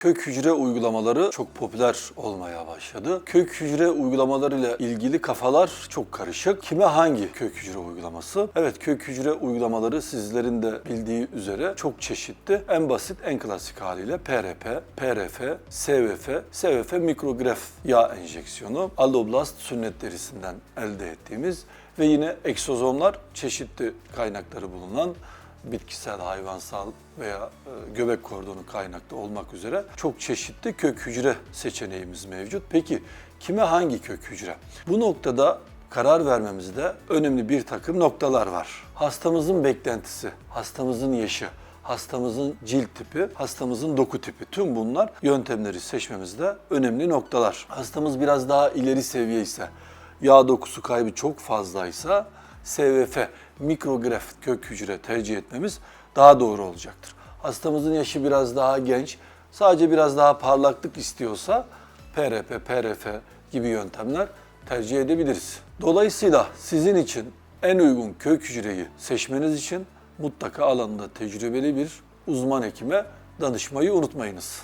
Kök hücre uygulamaları çok popüler olmaya başladı. Kök hücre uygulamalarıyla ilgili kafalar çok karışık. Kime hangi kök hücre uygulaması? Evet kök hücre uygulamaları sizlerin de bildiği üzere çok çeşitli. En basit, en klasik haliyle PRP, PRF, SVF, SVF mikrograf yağ enjeksiyonu, alloblast sünnet derisinden elde ettiğimiz ve yine eksozomlar çeşitli kaynakları bulunan bitkisel, hayvansal veya e, göbek kordonu kaynaklı olmak üzere çok çeşitli kök hücre seçeneğimiz mevcut. Peki kime hangi kök hücre? Bu noktada karar vermemizde önemli bir takım noktalar var. Hastamızın beklentisi, hastamızın yaşı, hastamızın cilt tipi, hastamızın doku tipi. Tüm bunlar yöntemleri seçmemizde önemli noktalar. Hastamız biraz daha ileri seviye ise, yağ dokusu kaybı çok fazlaysa SVF, mikrograf kök hücre tercih etmemiz daha doğru olacaktır. Hastamızın yaşı biraz daha genç, sadece biraz daha parlaklık istiyorsa PRP, PRF gibi yöntemler tercih edebiliriz. Dolayısıyla sizin için en uygun kök hücreyi seçmeniz için mutlaka alanında tecrübeli bir uzman hekime danışmayı unutmayınız.